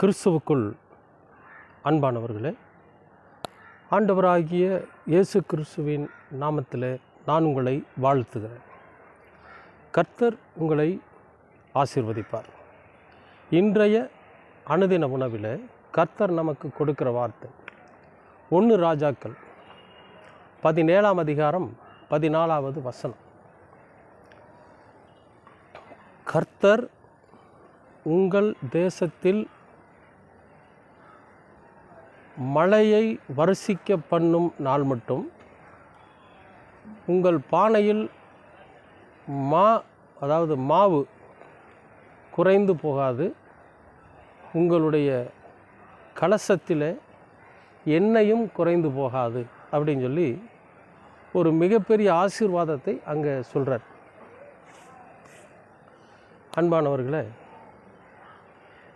கிறிஸ்துவுக்குள் அன்பானவர்களே ஆண்டவராகிய இயேசு கிறிஸ்துவின் நாமத்தில் நான் உங்களை வாழ்த்துகிறேன். கர்த்தர் உங்களை ஆசீர்வதிப்பார். இன்றைய அனுதின உணவில் கர்த்தர் நமக்கு கொடுக்கிற வார்த்தை ஒன்று ராஜாக்கள் பதினேழாம் அதிகாரம் பதினாலாவது வசனம். கர்த்தர் உங்கள் தேசத்தில் மழையை வரிசிக்க பண்ணும் நாள் மட்டும். உங்கள் பானையில் மா அதாவது மாவு குறைந்து போகாது. உங்களுடைய கலசத்தில் எண்ணெயும் குறைந்து போகாது அப்படின்னு சொல்லி ஒரு மிகப்பெரிய ஆசீர்வாதத்தை அங்கே சொல்கிறார் அன்பானவர்களே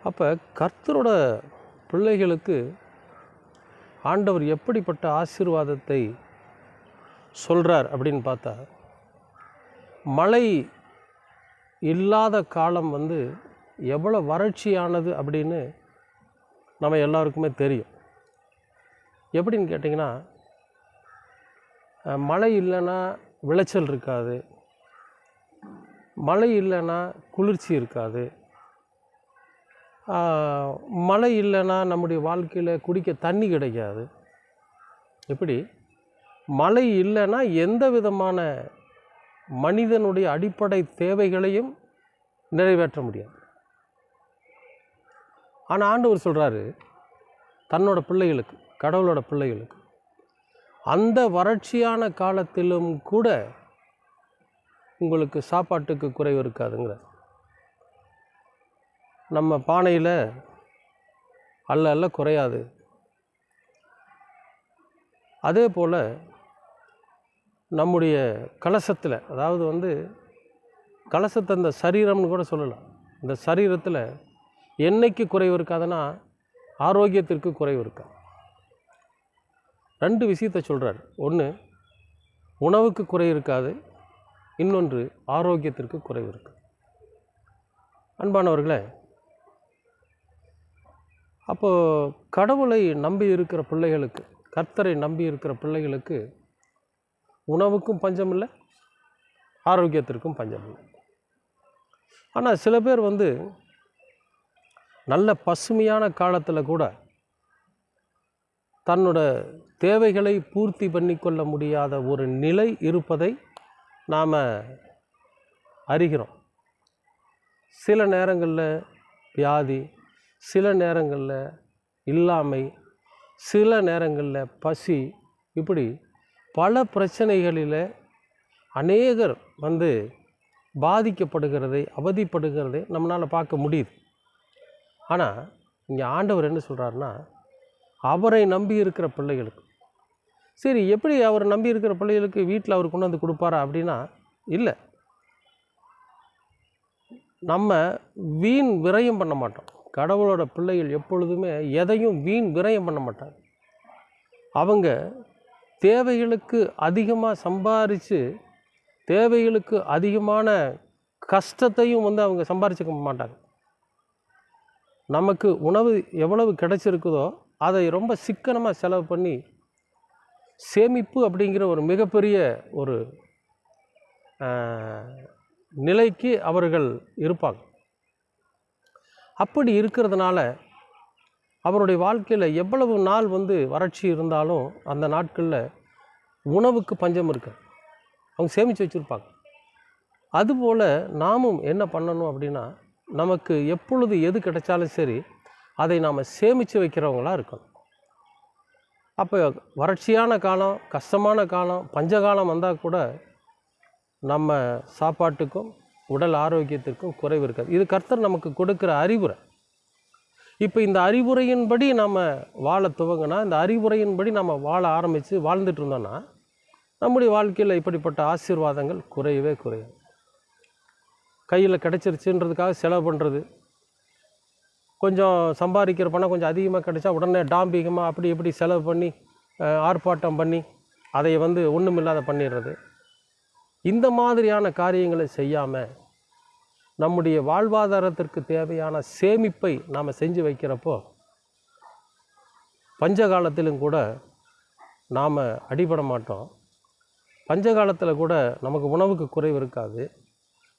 அப்போ கர்த்தரோட பிள்ளைகளுக்கு ஆண்டவர் எப்படிப்பட்ட ஆசீர்வாதத்தை சொல்கிறார் அப்படின்னு பார்த்தா மழை இல்லாத காலம் வந்து எவ்வளோ வறட்சியானது அப்படின்னு நம்ம எல்லாருக்குமே தெரியும். எப்படின்னு கேட்டிங்கன்னா மழை இல்லைன்னா விளைச்சல் இருக்காது மழை இல்லைன்னா குளிர்ச்சி இருக்காது மழை இல்லைன்னா நம்முடைய வாழ்க்கையில் குடிக்க தண்ணி கிடைக்காது. எப்படி? மழை இல்லைன்னா எந்த விதமான மனிதனுடைய அடிப்படை தேவைகளையும் நிறைவேற்ற முடியாது. ஆனால் ஆண்டவர் சொல்கிறாரு தன்னோட பிள்ளைகளுக்கு கடவுளோட பிள்ளைகளுக்கு அந்த வறட்சியான காலத்திலும் கூட உங்களுக்கு சாப்பாட்டுக்கு குறைவு இருக்காதுங்கிற நம்ம பானையில் அல்ல அல்ல குறையாது. அதே போல் நம்முடைய கலசத்தில் அதாவது வந்து கலசத்தை இந்த சரீரம்னு கூட சொல்லலாம். இந்த சரீரத்தில் என்னைக்கு குறைவு இருக்காதுன்னா ஆரோக்கியத்திற்கு குறைவு இருக்கா? ரெண்டு விஷயத்தை சொல்கிறார் ஒன்று உணவுக்கு குறை இருக்காது. இன்னொன்று ஆரோக்கியத்திற்கு குறைவு இருக்கு. அன்பானவர்களே அப்போது கடவுளை நம்பி இருக்கிற பிள்ளைகளுக்கு கர்த்தரை நம்பி இருக்கிற பிள்ளைகளுக்கு உணவுக்கும் பஞ்சம் இல்லை ஆரோக்கியத்திற்கும் பஞ்சம் இல்லை ஆனால் சில பேர் வந்து நல்ல பசுமையான காலத்தில் கூட தன்னோட தேவைகளை பூர்த்தி பண்ணிக்கொள்ள முடியாத ஒரு நிலை இருப்பதை நாம் அறிகிறோம். சில நேரங்களில் வியாதி சில நேரங்களில் இல்லாமை சில நேரங்களில் பசி இப்படி பல பிரச்சனைகளில் அநேகர் வந்து பாதிக்கப்படுகிறதை அவதிப்படுகிறதை நம்மளால் பார்க்க முடியுது. ஆனால் இங்கே ஆண்டவர் என்ன சொல்கிறாருன்னா அவரை நம்பி இருக்கிற பிள்ளைகளுக்கு. சரி எப்படி அவர் நம்பி இருக்கிற பிள்ளைகளுக்கு வீட்டில் அவர் கொண்டு வந்து கொடுப்பாரா அப்படின்னா இல்லை. நம்ம வீண் விரயம் பண்ண மாட்டோம். கடவுளோட பிள்ளைகள் எப்பொழுதுமே எதையும் வீண் விரயம் பண்ண மாட்டாங்க. அவங்க தேவைகளுக்கு அதிகமாக சம்பாரித்து தேவைகளுக்கு அதிகமான கஷ்டத்தையும் வந்து அவங்க சம்பாரிச்சுக்க மாட்டாங்க. நமக்கு உணவு எவ்வளவு கிடைச்சிருக்குதோ அதை ரொம்ப சிக்கனமாக செலவு பண்ணி சேமிப்பு அப்படிங்கிற ஒரு மிகப்பெரிய ஒரு நிலைக்கு அவர்கள் இருப்பாங்க. அப்படி இருக்கிறதுனால அவருடைய வாழ்க்கையில் எவ்வளவு நாள் வந்து வறட்சி இருந்தாலும் அந்த நாட்களில் உணவுக்கு பஞ்சம் இருக்கு. அவங்க சேமித்து வச்சுருப்பாங்க. அதுபோல் நாமும் என்ன பண்ணணும் அப்படின்னா நமக்கு எப்பொழுது எது கிடைச்சாலும் சரி அதை நாம் சேமித்து வைக்கிறவங்களாக இருக்கணும். அப்போ வறட்சியான காலம் கஷ்டமான காலம் பஞ்சகாலம் வந்தால் கூட நம்ம சாப்பாட்டுக்கும் உடல் ஆரோக்கியத்திற்கும் குறைவு இருக்காது. இது கர்த்தர் நமக்கு கொடுக்குற அறிவுரை. இப்போ இந்த அறிவுரையின்படி நம்ம வாழ துவங்கினா இந்த அறிவுரையின்படி நம்ம வாழ ஆரம்பித்து வாழ்ந்துட்டு இருந்தோன்னா நம்முடைய வாழ்க்கையில் இப்படிப்பட்ட ஆசீர்வாதங்கள் குறையவே குறையும். கையில் கிடச்சிருச்சுன்றதுக்காக செலவு பண்ணுறது கொஞ்சம் சம்பாதிக்கிற பணம் கொஞ்சம் அதிகமாக கிடைச்சா உடனே டாம்பிகமாக அப்படி இப்படி செலவு பண்ணி ஆர்ப்பாட்டம் பண்ணி அதை வந்து ஒன்றுமில்லாத பண்ணிடுறது. இந்த மாதிரியான காரியங்களை செய்யாமல் நம்முடைய வாழ்வாதாரத்திற்கு தேவையான சேமிப்பை நாம் செஞ்சு வைக்கிறப்போ பஞ்ச காலத்திலும் கூட நாம் அடிபட மாட்டோம். பஞ்ச காலத்தில் கூட நமக்கு உணவுக்கு குறைவு இருக்காது.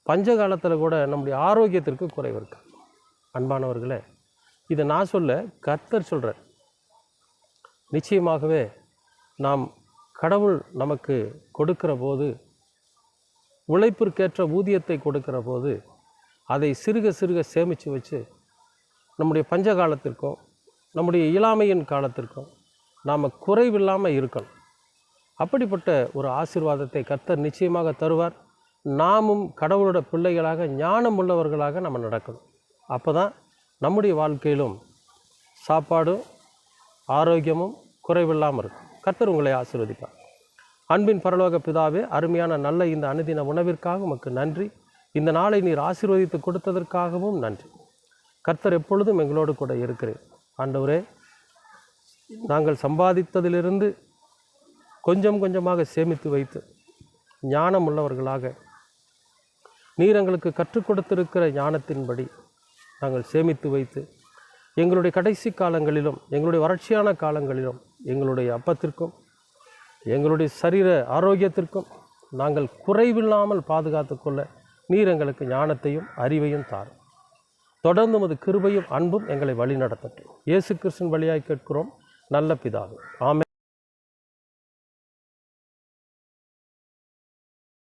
பஞ்ச காலத்தில் கூட நம்முடைய ஆரோக்கியத்திற்கு குறைவு இருக்காது. அன்பானவர்களே இதை நான் சொல்ல கர்த்தர் சொல்கிறேன் நிச்சயமாகவே நாம் கடவுள் நமக்கு கொடுக்கிற போது உழைப்பிற்கேற்ற ஊதியத்தை கொடுக்கிற போது அதை சிறுக சிறுக சேமித்து வச்சு நம்முடைய பஞ்ச காலத்திற்கும் நம்முடைய இயலாமையின் காலத்திற்கும் நாம் குறைவில்லாமல் இருக்கணும். அப்படிப்பட்ட ஒரு ஆசீர்வாதத்தை கர்த்தர் நிச்சயமாக தருவார். நாமும் கடவுளோட பிள்ளைகளாக ஞானம் உள்ளவர்களாக நம்ம நடக்கணும். அப்போ தான் நம்முடைய வாழ்க்கையிலும் சாப்பாடும் ஆரோக்கியமும் குறைவில்லாமல் இருக்கும். கர்த்தர் உங்களை ஆசீர்வதிப்பார். அன்பின் பரலோக பிதாவே அருமையான நல்ல இந்த அனுதின உணவிற்காக உமக்கு நன்றி. இந்த நாளை நீர் ஆசீர்வதித்து கொடுத்ததற்காகவும் நன்றி. கர்த்தர் எப்பொழுதும் எங்களோடு கூட இருக்கிறேன். ஆண்டவரே நாங்கள் சம்பாதித்ததிலிருந்து கொஞ்சம் கொஞ்சமாக சேமித்து வைத்து ஞானம் உள்ளவர்களாக நீர் எங்களுக்கு கற்றுக் கொடுத்திருக்கிற ஞானத்தின்படி நாங்கள் சேமித்து வைத்து எங்களுடைய கடைசி காலங்களிலும் எங்களுடைய வறட்சியான காலங்களிலும் எங்களுடைய அப்பத்திற்கும் எங்களுடைய சரீர ஆரோக்கியத்திற்கும் நாங்கள் குறைவில்லாமல் பாதுகாத்து கொள்ள நீர் எங்களுக்கு ஞானத்தையும் அறிவையும் தாரும். தொடர்ந்து உமது கிருபையும் அன்பும் எங்களை வழிநடத்தட்டும். இயேசு கிறிஸ்துவின் வழியாய் கேட்கிறோம். நல்ல பிதாவே. ஆமே